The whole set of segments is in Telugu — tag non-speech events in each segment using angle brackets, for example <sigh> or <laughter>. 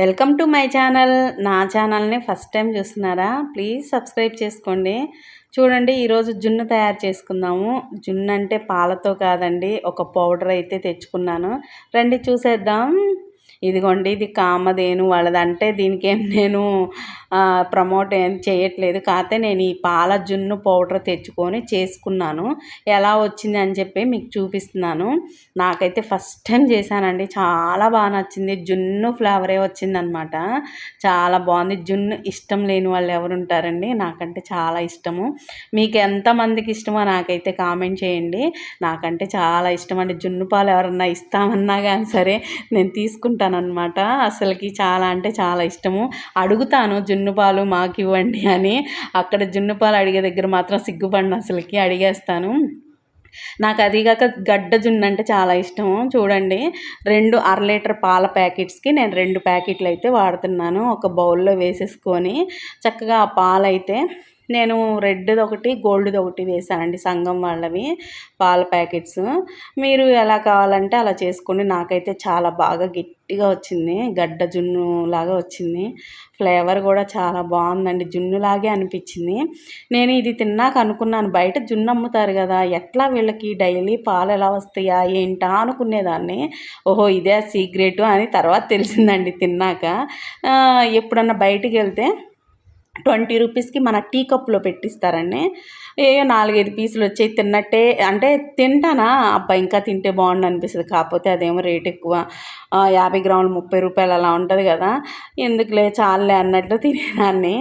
Welcome to my channel. నా ఛానల్ని ఫస్ట్ టైం చూస్తున్నారా? ప్లీజ్ సబ్స్క్రైబ్ చేసుకోండి. చూడండి ఈరోజు జున్ను తయారు చేసుకుందాము. జున్ను అంటే పాలతో కాదండి ఒక పౌడర్ అయితే తెచ్చుకున్నాను. రండి చూసేద్దాం. ఇదిగోండి ఇది కామధేను వాళ్ళదంటే దీనికేం నేను ప్రమోట్ ఏం చేయట్లేదు. కాకపోతే నేను ఈ పాల జున్ను పౌడర్ తెచ్చుకొని చేసుకున్నాను. ఎలా వచ్చింది అని చెప్పి మీకు చూపిస్తున్నాను. నాకైతే ఫస్ట్ టైం చేశానండి. చాలా బాగా నచ్చింది. జున్ను ఫ్లేవరే వచ్చిందనమాట. చాలా బాగుంది. జున్ను ఇష్టం లేని వాళ్ళు ఎవరు ఉంటారండి? నాకంటే చాలా ఇష్టము. మీకు ఎంతమందికి ఇష్టమో నాకైతే కామెంట్ చేయండి. నాకంటే చాలా ఇష్టం అండి జున్ను పాలు ఎవరన్నా ఇస్తామన్నా కానీ సరే నేను తీసుకుంటాను. అనమాట అసలుకి చాలా అంటే చాలా ఇష్టము. అడుగుతాను జున్ను పాలు మాకు ఇవ్వండి అని. అక్కడ జున్ను పాలు అడిగే దగ్గర మాత్రం సిగ్గుపడిన అసలుకి అడిగేస్తాను. నాకు అది కాక గడ్డ జున్ను అంటే చాలా ఇష్టము. చూడండి రెండు అర లీటర్ పాల ప్యాకెట్స్కి నేను రెండు ప్యాకెట్లు అయితే వాడుతున్నాను. ఒక బౌల్లో వేసేసుకొని చక్కగా ఆ పాలైతే నేను రెడ్ది ఒకటి గోల్డ్ది ఒకటి వేసానండి సంఘం వాళ్ళవి పాల ప్యాకెట్స్. మీరు ఎలా కావాలంటే అలా చేసుకోండి. నాకైతే చాలా బాగా గట్టిగా వచ్చింది. గడ్డ జున్ను లాగా వచ్చింది. ఫ్లేవర్ కూడా చాలా బాగుందండి. జున్నులాగే అనిపించింది. నేను ఇది తిన్నాక అనుకున్నాను బయట జున్ను అమ్ముతారు కదా ఎట్లా వీళ్ళకి డైలీ పాలు ఎలా వస్తాయా ఏంటా అనుకునేదాన్ని. ఓహో ఇదే సీక్రెట్ అని తర్వాత తెలిసిందండి తిన్నాక. ఎప్పుడన్నా బయటికి వెళ్తే ట్వంటీ రూపీస్కి మన టీ కప్లో పెట్టిస్తారండి ఏ నాలుగైదు పీసులు వచ్చాయి తిన్నట్టే. అంటే తింటానా? అబ్బా ఇంకా తింటే బాగుండు అనిపిస్తుంది కాకపోతే అదేమో రేట్ ఎక్కువ. యాభై గ్రాములు ముప్పై రూపాయలు అలా ఉంటుంది కదా. ఎందుకులే చాలే అన్నట్లు తినేదాన్ని.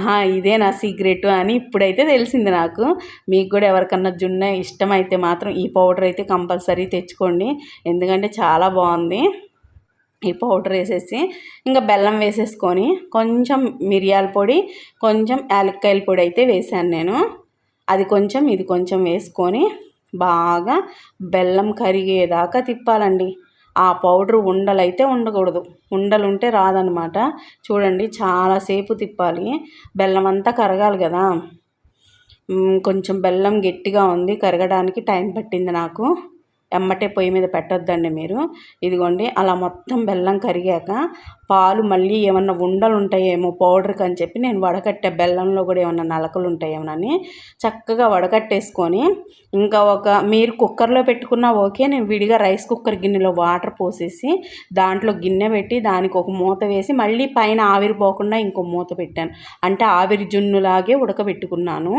ఆహా ఇదే నా సీక్రెట్ అని ఇప్పుడైతే తెలిసింది నాకు. మీకు కూడా ఎవరికన్నా జున్న ఇష్టమైతే మాత్రం ఈ పౌడర్ అయితే కంపల్సరీ తెచ్చుకోండి. ఎందుకంటే చాలా బాగుంది. ఈ పౌడర్ వేసేసి ఇంకా బెల్లం వేసేసుకొని కొంచెం మిరియాల పొడి కొంచెం యాలక్కాయల పొడి అయితే వేసాను నేను. అది కొంచెం ఇది కొంచెం వేసుకొని బాగా బెల్లం కరిగేదాకా తిప్పాలండి. ఆ పౌడర్ ఉండలు అయితే ఉండకూడదు. ఉండలు ఉంటే రాదనమాట చూడండి చాలాసేపు తిప్పాలి. బెల్లం అంతా కరగాలి కదా. కొంచెం బెల్లం గట్టిగా ఉంది. కరగడానికి టైం పట్టింది నాకు. ఎమ్మటే పొయ్యి మీద పెట్టొద్దండి మీరు. ఇదిగోండి అలా మొత్తం బెల్లం కరిగాక పాలు మళ్ళీ ఏమన్నా ఉండలు ఉంటాయేమో పౌడర్కి అని చెప్పి నేను వడకట్టే బెల్లంలో కూడా ఏమన్నా నలకలు ఉంటాయేమోనని చక్కగా వడకట్టేసుకొని ఇంకా ఒక మీరు కుక్కర్లో పెట్టుకున్నా ఓకే నేను విడిగా రైస్ కుక్కర్ గిన్నెలో వాటర్ పోసేసి దాంట్లో గిన్నె పెట్టి దానికి ఒక మూత వేసి మళ్ళీ పైన ఆవిరి పోకుండా ఇంకో మూత పెట్టాను. అంటే ఆవిరి జున్నులాగే ఉడకబెట్టుకున్నాను.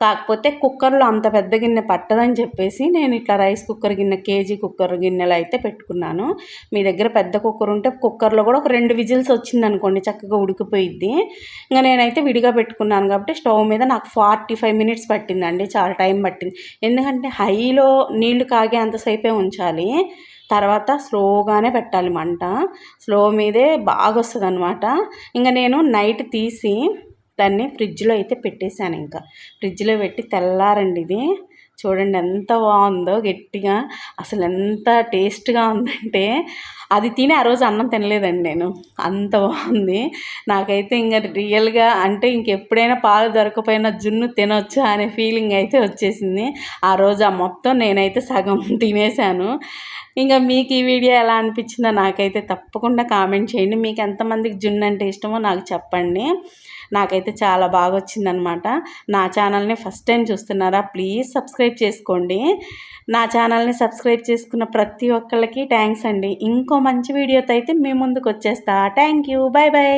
కాకపోతే కుక్కర్లో అంత పెద్ద గిన్నె పట్టదని చెప్పేసి నేను ఇట్లా రైస్ కుక్కర్ గిన్నె కేజీ కుక్కర్ గిన్నెలు అయితే పెట్టుకున్నాను. మీ దగ్గర పెద్ద కుక్కర్ ఉంటే కుక్కర్లో కూడా ఒక రెండు విజిల్స్ వచ్చింది అనుకోండి చక్కగా ఉడికిపోయిద్ది. ఇంకా నేనైతే విడిగా పెట్టుకున్నాను కాబట్టి స్టవ్ మీద నాకు ఫార్టీ ఫైవ్ మినిట్స్ పట్టిందండి చాలా టైం పట్టింది. ఎందుకంటే హైలో నీళ్ళు కాగే అంతసేపే ఉంచాలి తర్వాత స్లోగానే పెట్టాలి మంట. స్లో మీదే బాగా వస్తుంది అనమాట ఇంకా నేను నైట్ తీసి దాన్ని ఫ్రిడ్జ్లో అయితే పెట్టేశాను ఇంకా. ఫ్రిడ్జ్లో పెట్టి తెల్లారండి ఇది చూడండి ఎంత బాగుందో గట్టిగా. అసలు ఎంత టేస్ట్గా ఉందంటే అది తిని ఆ రోజు అన్నం తినలేదండి నేను. అంత బాగుంది. నాకైతే ఇంకా రియల్గా అంటే ఇంకెప్పుడైనా పాలు దొరకపోయినా జున్ను తినొచ్చు అనే ఫీలింగ్ అయితే వచ్చేసింది. ఆ రోజు ఆ మొత్తం నేనైతే సగం <laughs> తినేసాను. ఇంకా మీకు ఈ వీడియో ఎలా అనిపించిందో నాకైతే తప్పకుండా కామెంట్ చేయండి. మీకు ఎంతమందికి జున్ను అంటే ఇష్టమో నాకు చెప్పండి. నాకైతే చాలా బాగా వచ్చిందనమాట నా ఛానల్ని ఫస్ట్ టైం చూస్తున్నారా ప్లీజ్ సబ్స్క్రైబ్ సబ్స్క్రైబ్ చేసుకోండి. నా ఛానల్ని సబ్స్క్రైబ్ చేసుకున్న ప్రతి ఒక్కళ్ళకి థ్యాంక్స్ అండి. ఇంకో మంచి వీడియోతో అయితే మీ ముందుకు వచ్చేస్తా. Thank you. Bye bye